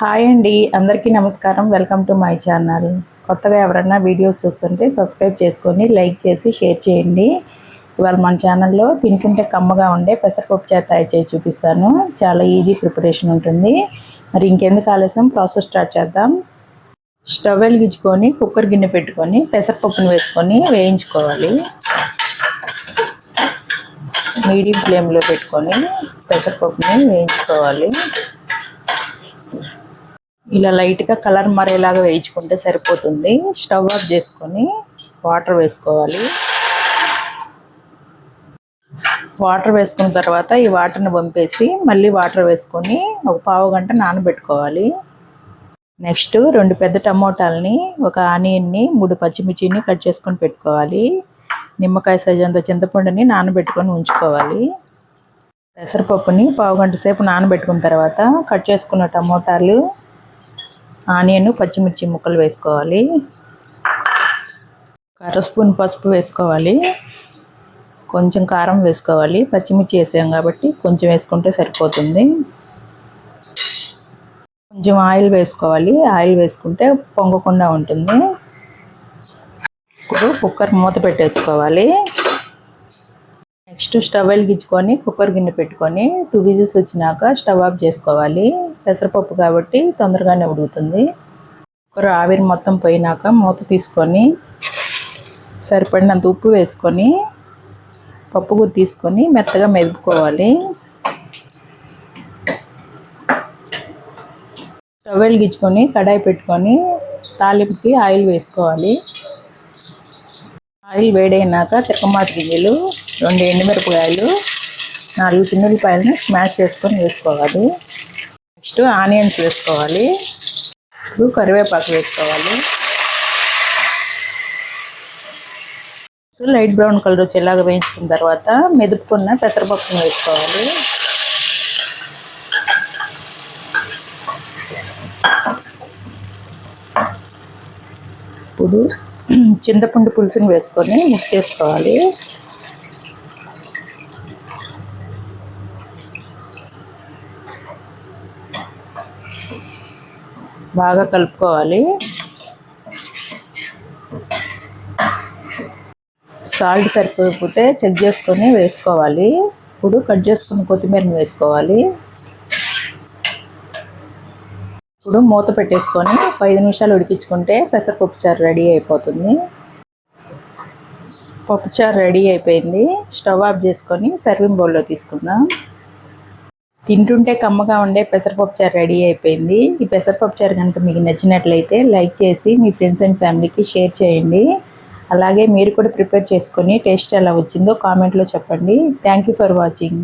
Hi అండి. అందరికీ నమస్కారం. Welcome to my channel. కొత్తగా ఎవరైనా వీడియోస్ చూస్తుంటే సబ్స్క్రైబ్ చేసుకొని లైక్ చేసి షేర్ చేయండి. ఇవాళ మన ఛానల్లో తింటుంటే కమ్మగా ఉండే పెసరపప్పు చేత తయారు చేసి చూపిస్తాను. చాలా ఈజీ ప్రిపరేషన్ ఉంటుంది. మరి ఇంకెందుకు ఆలస్యం? ప్రాసెస్ స్టార్ట్ చేద్దాం. స్టవ్ వెలిగించుకొని కుక్కర్ గిన్నె పెట్టుకొని పెసరపప్పును వేసుకొని వేయించుకోవాలి. మీడియం ఫ్లేమ్లో పెట్టుకొని పెసరపప్పుని వేయించుకోవాలి. ఇలా లైట్గా కలర్ మరేలాగా వేయించుకుంటే సరిపోతుంది. స్టవ్ ఆఫ్ చేసుకొని వాటర్ వేసుకోవాలి. వాటర్ వేసుకున్న తర్వాత ఈ వాటర్ని పంపేసి మళ్ళీ వాటర్ వేసుకొని ఒక పావు గంట నానబెట్టుకోవాలి. నెక్స్ట్ రెండు పెద్ద టమోటాలని ఒక ఆనియన్ని మూడు పచ్చిమిర్చిని కట్ చేసుకొని పెట్టుకోవాలి. నిమ్మకాయ సైజ్ అంత చింతపండుని నానబెట్టుకొని ఉంచుకోవాలి. పెసరపప్పుని పావు గంట సేపు నానబెట్టుకున్న తర్వాత కట్ చేసుకున్న టమోటాలు ఆనియన్ పచ్చిమిర్చి ముక్కలు వేసుకోవాలి. అర స్పూన్ పసుపు వేసుకోవాలి. కొంచెం కారం వేసుకోవాలి. పచ్చిమిర్చి వేసాం కాబట్టి కొంచెం వేసుకుంటే సరిపోతుంది. కొంచెం ఆయిల్ వేసుకోవాలి. ఆయిల్ వేసుకుంటే పొంగకుండా ఉంటుంది. ఇప్పుడు కుక్కర్ మూత పెట్టేసుకోవాలి. నెక్స్ట్ స్టవ్ వెలిగించుకొని కుక్కర్ గిన్నె పెట్టుకొని టూ విజిల్స్ వచ్చినాక స్టవ్ ఆఫ్ చేసుకోవాలి. పెసరపప్పు కాబట్టి తొందరగానే ఉడుకుతుంది. కుక్కర్ ఆవిరి మొత్తం పోయినాక మూత తీసుకొని సరిపడినంత ఉప్పు వేసుకొని పప్పు గుత్తి తీసుకొని మెత్తగా మెదుపుకోవాలి. స్టవ్ వెలిగించుకొని కడాయి పెట్టుకొని తాలింపుకి ఆయిల్ వేసుకోవాలి. ఆయిల్ వేడైనాక తిరకమాటి గింజలు రెండు ఎండుమిరపకాయలు నాలుగు చిన్నపాయలను స్మాష్ చేసుకొని వేసుకోవాలి. నెక్స్ట్ ఆనియన్స్ వేసుకోవాలి. ఇప్పుడు కరివేపాకు వేసుకోవాలి. లైట్ బ్రౌన్ కలర్ వచ్చేలాగా వేయించుకున్న తర్వాత మెదుపుకున్న పెసరపప్పును వేసుకోవాలి. ఇప్పుడు చింతపండు పులుసుని వేసుకొని మిక్స్ చేసుకోవాలి. బాగా కలుపుకోవాలి. సాల్ట్ సరిపోకపోతే చెక్ చేసుకొని వేసుకోవాలి. ఇప్పుడు కట్ చేసుకుని కొత్తిమీరని వేసుకోవాలి. ఇప్పుడు మూత పెట్టేసుకొని ఐదు నిమిషాలు ఉడికించుకుంటే పెసరపప్పు చారు రెడీ అయిపోతుంది. పప్పుచారు రెడీ అయిపోయింది. స్టవ్ ఆఫ్ చేసుకొని సర్వింగ్ బౌల్లో తీసుకుందాం. తింటుంటే కమ్మగా ఉండే పెసరపప్పు చారు రెడీ అయిపోయింది. ఈ పెసరపప్పు చారు కనుక మీకు నచ్చినట్లయితే లైక్ చేసి మీ ఫ్రెండ్స్ అండ్ ఫ్యామిలీకి షేర్ చేయండి. అలాగే మీరు కూడా ప్రిపేర్ చేసుకొని టేస్ట్ ఎలా వచ్చిందో కామెంట్లో చెప్పండి. Thank you for watching.